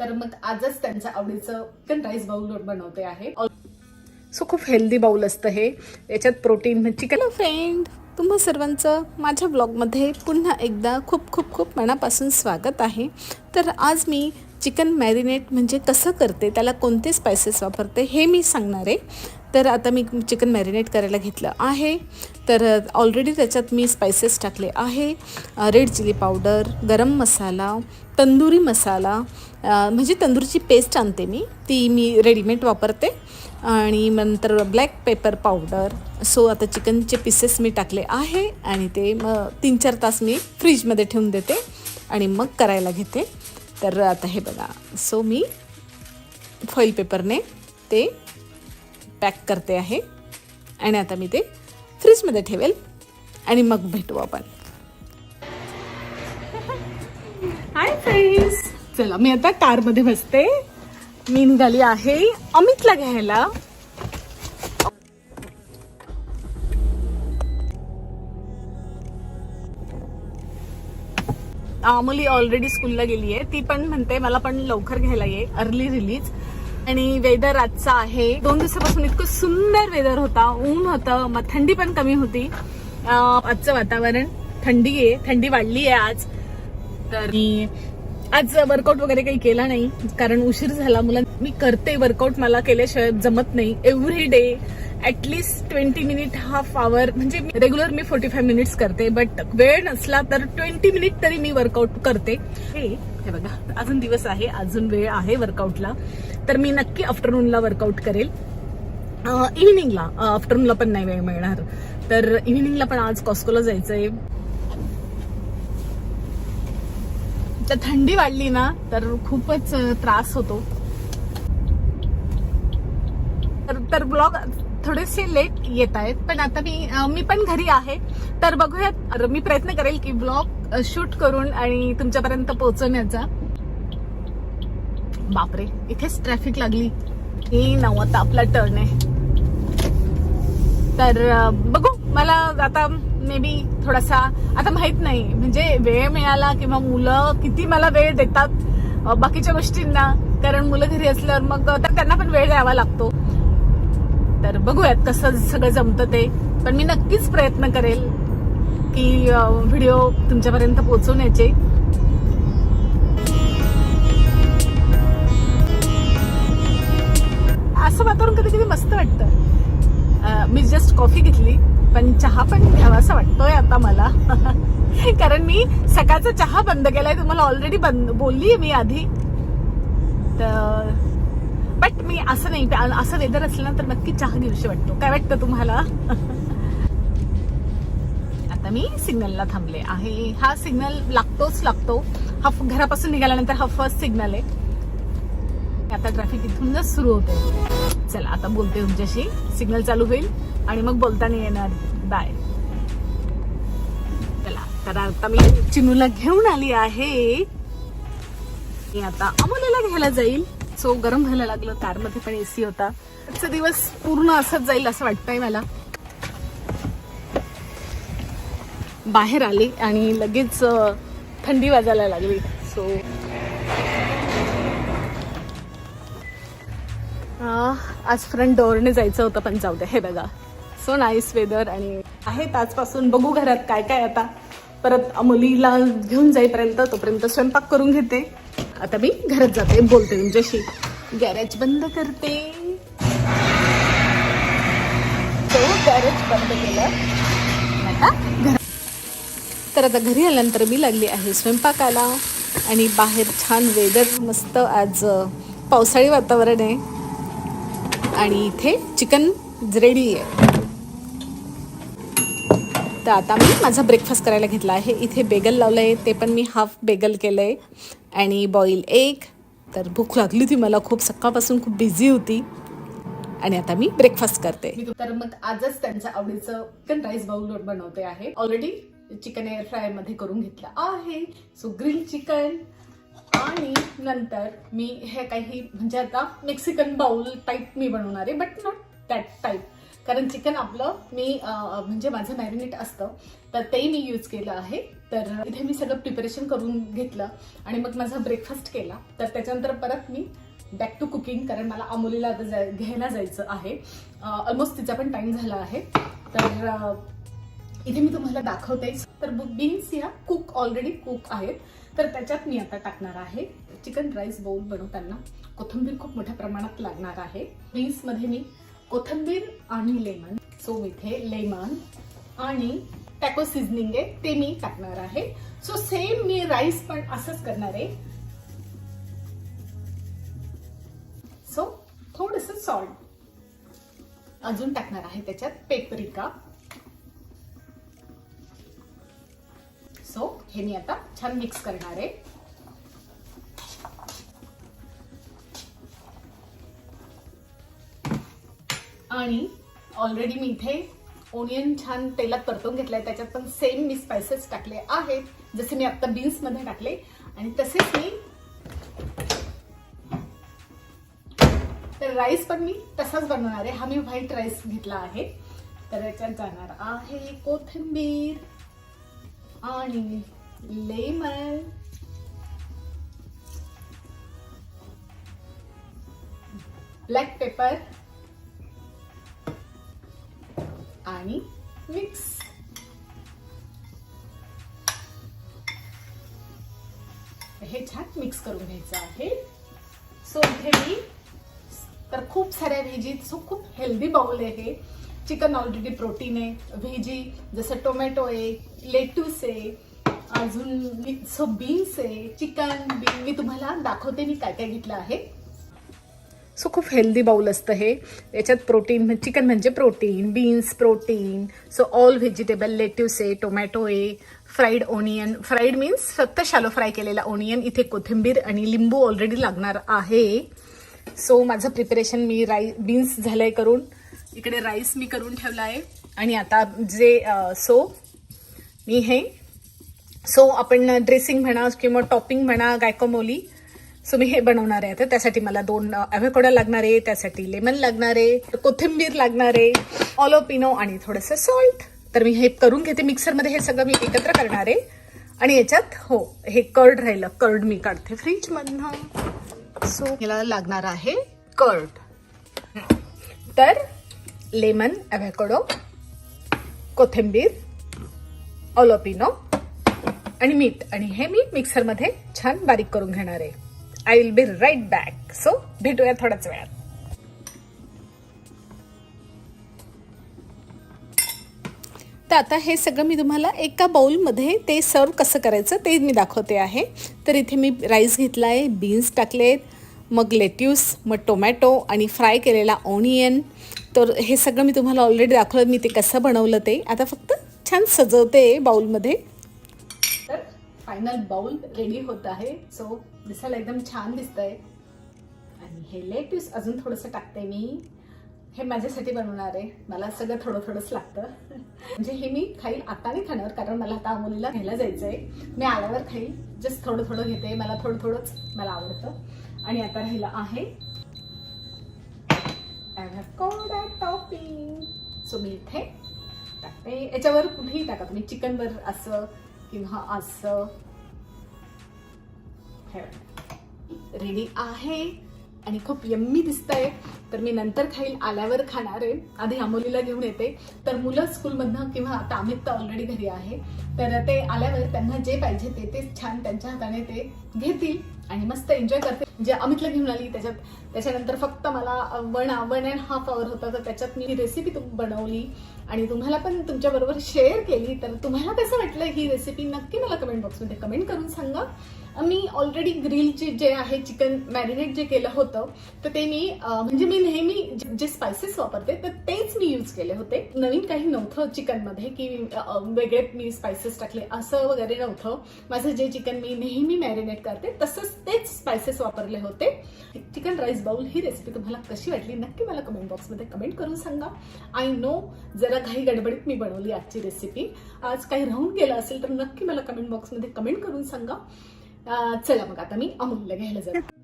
तर मग आजच त्यांच्या आवडीचं चिकन राईस बाउल बनवते आहे. सो खूप हेल्दी बाउल असतं हे. याच्यात प्रोटीन चिकन हॅलो फ्रेंड तुम्हा सर्वांचं माझ्या ब्लॉगमध्ये पुन्हा एकदा खूप खूप खूप मनापासून स्वागत आहे. तर आज मी चिकन मॅरिनेट म्हणजे कसं करते त्याला कोणते स्पायसेस वापरते हे मी सांगणार आहे. तर आता मी चिकन मॅरिनेट करायला घेतलं आहे. तर ऑलरेडी त्याच्यात मी स्पायसेस टाकले आहे. रेड चिली पावडर गरम मसाला तंदुरी मसाला म्हणजे तंदूरची पेस्ट आणते मी. ती मी रेडीमेड वापरते. आणि नंतर ब्लॅक पेपर पावडर सो आता चिकनचे पीसेस मी टाकले आहे आणि ते मग तीन चार तास मी फ्रीजमध्ये ठेवून देते आणि मग करायला घेते. तर आता हे बघा. सो मी फॉईल पेपरने ते पॅक करते आहे. आणि आता मी ते फ्रीजमध्ये ठेवेल. आणि मग भेटू आपण. हाय फ्रेंड्स चला मी आता कारमध्ये बसते. मी निघाली आहे अमितला घ्यायला. मुली ऑलरेडी स्कूलला गेली आहे ती पण म्हणते मला पण लवकर घ्यायला ये अर्ली रिलीज आणि वेदर आजचा आहे. दोन दिवसापासून इतकं सुंदर वेदर होता ऊन होतं मग थंडी पण कमी होती. आजचं वातावरण थंडी आहे थंडी वाढली आहे आज. तर आज वर्कआउट वगैरे काही केला नाही. कारण उशीर झाला मुला मी करते वर्कआउट मला केल्याशिवाय जमत नाही. Every day at least twenty minute half hour म्हणजे रेग्युलर मी फोर्टी फाय मिनिट्स करते बट वेळ नसला तर ट्वेंटी मिनिट तरी मी वर्कआउट करते. हे हे बघा अजून दिवस आहे अजून वेळ आहे वर्कआउटला तर मी नक्की आफ्टरनूनला वर्कआउट करेल. इव्हिनिंगला आफ्टरनूनला पण नाही वेळ मिळणार. तर इव्हिनिंगला पण आज कॉस्कोला जायचंय. तर थंडी वाढली ना तर खूपच त्रास होतो. तर तर ब्लॉग थोडेसे लेट येत आहेत पण आता मी मी पण घरी आहे. तर बघूयात मी प्रयत्न करेल की ब्लॉग शूट करून आणि तुमच्यापर्यंत पोहोचवण्याचा. बापरे इथेच ट्रॅफिक लागली. ही नाव आता आपला टर्न आहे. तर बघू मला आता मे बी थोडासा आता माहीत नाही. म्हणजे वेळ मिळाला किंवा मुलं किती मला वेळ देतात बाकीच्या गोष्टींना. कारण मुलं घरी असल्यावर मग तर त्यांना पण वेळ द्यावा लागतो. तर बघूयात कसं सगळं जमतं ते. पण मी नक्कीच प्रयत्न करेल की व्हिडिओ तुमच्यापर्यंत पोहोचवण्याचे असं वातावरण कधी कधी मस्त वाटतं. मी जस्ट कॉफी घेतली. पण चहा पण घ्यावा असं वाटतोय आता मला. कारण मी सकाळचा चहा बंद केलाय तुम्हाला ऑलरेडी बंद बोलली मी आधी. तर बट मी असं नाही असं वेदर असलं ना तर नक्की चहा घेऊशी वाटतो. काय वाटतं तुम्हाला? आता मी सिग्नलला थांबले आहे. हा सिग्नल लागतोच लागतो. हा घरापासून निघाल्यानंतर हा फर्स्ट सिग्नल आहे. आता ट्रॅफिक इथूनच सुरू होते चला आता बोलते तुमच्याशी. सिग्नल चालू होईल. आणि मग बोलताना येणार. बाय चला तर आता मी चिनूला घेऊन आली आहे. मी आता अमोलाला घ्यायला जाईल. सो गरम व्हायला लागलं कारमध्ये पण एसी होता. आजचा दिवस पूर्ण असंच जाईल असं वाटतंय मला. बाहेर आली आणि लगेच थंडी वाजायला लागली. सो आज फ्रंट डोअरने जायचं होतं पण जाऊ दे. हे बघा. सो नाईस वेदर आणि आहेत आजपासून. बघू घरात काय काय आता. परत मुलीला घेऊन जाईपर्यंत तोपर्यंत स्वयंपाक करून घेते. आता मी घरात जाते बोलते तुमच्याशी. गॅरेज बंद करते. तो गॅरेज बंद केलं. आता घरात तर आता घरी आल्यानंतर मी लागली आहे स्वयंपाकाला. आणि बाहेर छान वेदर मस्त आज पावसाळी वातावरण आहे. आणि इथे चिकन रेडी आहे. तर आता मी माझा ब्रेकफास्ट करायला घेतला आहे. इथे बेगल लावलं आहे ते पण मी हाफ बेगल केलं आहे आणि बॉईल एग तर भूक लागली होती मला. खूप सकाळपासून खूप बिझी होती. आणि आता मी ब्रेकफास्ट करते. तर मग आजच त्यांच्या आवडीचं चिकन राईस बाउल बनवते आहे. ऑलरेडी चिकन एअर फ्रायमध्ये करून घेतलं आहे. सो ग्रिल चिकन आणि नंतर मी हे काही म्हणजे आता मेक्सिकन बाउल टाईप मी बनवणार आहे बट नॉट दॅट टाईप कारण चिकन आपलं मी म्हणजे माझं मॅरिनेट असतं तर ते मी यूज केलं आहे. तर इथे मी सगळं प्रिपरेशन करून घेतलं आणि मग माझा ब्रेकफास्ट केला. तर त्याच्यानंतर परत मी बॅक टू कुकिंग कारण मला अमोलीला आता जाय- घ्यायला जायचं आहे. ऑलमोस्ट तिचा पण टाइम झाला आहे. तर इथे मी तुम्हाला दाखवते. तर बीन्स ह्या कुक ऑलरेडी कुक आहेत. तर त्याच्यात मी आता टाकणार आहे चिकन राईस बाउल बनवताना. कोथिंबीर खूप मोठ्या प्रमाणात लागणार आहे. बीन्समध्ये मी कोथिंबीर आणि लेमन. सो इथे लेमन आणि टॅको सिझनिंग आहे ते मी टाकणार आहे. सो सेम मी राईस पण असंच करणार आहे. सो थोडस सॉल्ट अजून टाकणार आहे त्याच्यात पेपरिका सो हे मी आता छान मिक्स करणार आहे. आणि ऑलरेडी मी इथे ओनियन छान तेलात परतून घेतलंय. त्याच्यात पण सेम मी स्पायसेस टाकले आहेत. जसे मी आत्ता बीन्समध्ये टाकले. आणि तसेच मी तर राईस पण मी तसाच बनवणार आहे. हा मी व्हाईट राईस घेतला आहे. तर याच्यात जाणार आहे कोथिंबीर आणि लेमन. ब्लॅक पेपर आणि मिक्स हे छान मिक्स करून घ्यायचं आहे. सो इथे मी तर खूप साऱ्या व्हेजी सो खूप हेल्दी बाउल आहे हे. चिकन ऑलरेडी प्रोटीन आहे. व्हेजी जसं टोमॅटो आहे लेटूस आहे अजून सो बीन्स आहे चिकन बीन मी तुम्हाला दाखवते मी काय काय घेतलं आहे. सो खूप हेल्दी बाऊल असतं हे. याच्यात प्रोटीन चिकन म्हणजे protein beans protein so all vegetable lettuce आहे टोमॅटो आहे फ्राईड ओनियन फ्राईड मीन्स फक्त शालो फ्राय केलेला ओनियन इथे कोथिंबीर आणि लिंबू ऑलरेडी लागणार आहे. सो माझं प्रिपरेशन मी राई बीन्स झालं आहे करून. इकडे राईस मी करून ठेवला आहे. आणि आता जे सो मी हे सो आपण ड्रेसिंग म्हणा किंवा टॉपिंग म्हणा गायकोमोली सो मी हे बनवणार आहे तर त्यासाठी मला दोन अव्हेकोडा लागणार आहे त्यासाठी लेमन लागणार आहे कोथिंबीर लागणार आहे ऑलोपिनो आणि थोडंसं सॉल्ट तर मी हे करून घेते. मिक्सरमध्ये हे सगळं मी एकत्र करणार आहे. आणि याच्यात हो हे कर्ड राहिलं. कर्ड मी काढते फ्रीजमधनं सो मला लागणार आहे कर्ड तर लेमन अव्हॅकोडो कोथिंबीर ऑलोपिनो आणि मीठ. आणि हे मी मिक्सरमध्ये छान बारीक करून घेणार आहे. I will be right back so भेटूया थोड्याच वेळात. तर आता हे सगळं मी तुम्हाला एका बाउलमध्ये ते सर्व कसं करायचं ते मी दाखवते आहे. तर इथे मी राईस घेतला आहे बीन्स टाकले आहेत मग लेट्यूस मग टोमॅटो आणि फ्राय केलेला ऑनियन. तर हे सगळं मी तुम्हाला ऑलरेडी दाखवलं मी ते कसं बनवलं ते. आता फक्त छान सजवते बाउलमध्ये. फायनल बाउल रेडी होत आहे. सो दिसायला एकदम छान दिसतंय. आणि हे लेट्यूस अजून थोडंसं टाकते मी. हे माझ्यासाठी बनवणार आहे. मला सगळं थोडं थोडंच लागतं. म्हणजे हे मी खाईल आता नाही खाणार कारण मला आता मुलीला घ्यायला जायचं आहे मी आल्यावर खाईल. जस्ट थोडं थोडं घेते. मला थोडं थोडंच मला आवडतं. आणि आता राहिलं आहे टॉपिंग सो मी इथे टाकते. याच्यावर कुठेही टाका. तुम्ही चिकनवर असं किंवा असं रेडी आहे? आणि खूप यम्मी दिसतंय. तर मी नंतर खाईल आल्यावर खाणार आहे. आधी अमोलीला घेऊन येते. तर मुलं स्कूलमधनं किंवा आता अमित तर ऑलरेडी घरी आहे. तर ते आल्यावर त्यांना जे पाहिजे ते तेच छान त्यांच्या हाताने ते घेतील. आणि मस्त एन्जॉय करते. जे अमितला घेऊन आली त्याच्यात त्याच्यानंतर फक्त मला one one and half hour होता तर त्याच्यात मी रेसिपी बनवली. आणि तुम्हाला पण तुमच्याबरोबर शेअर केली. तर तुम्हाला कसं वाटलं ही रेसिपी नक्की मला कमेंट बॉक्समध्ये कमेंट करून सांगा. मी ऑलरेडी ग्रिलचे जे आहे चिकन मॅरिनेट जे केलं होतं तर ते मी म्हणजे मी नेहमी जे- स्पायसेस वापरते तर तेच मी यूज केले होते. नवीन काही नव्हतं चिकनमध्ये की वेगळे मी स्पायसेस टाकले असं वगैरे नव्हतं. माझं जे चिकन मी नेहमी मॅरिनेट करते तसंच तेच स्पायसेस वापरले होते. चिकन राईस बाउल ही रेसिपी तुम्हाला कशी वाटली नक्की मला कमेंट बॉक्समध्ये कमेंट करून सांगा. आय नो जरा काही गडबडीत मी बनवली आजची रेसिपी आज काही राहून गेलं असेल तर नक्की मला कमेंट बॉक्समध्ये कमेंट करून सांगा. चला मग आता मी अमूल्य घ्यायला जाते.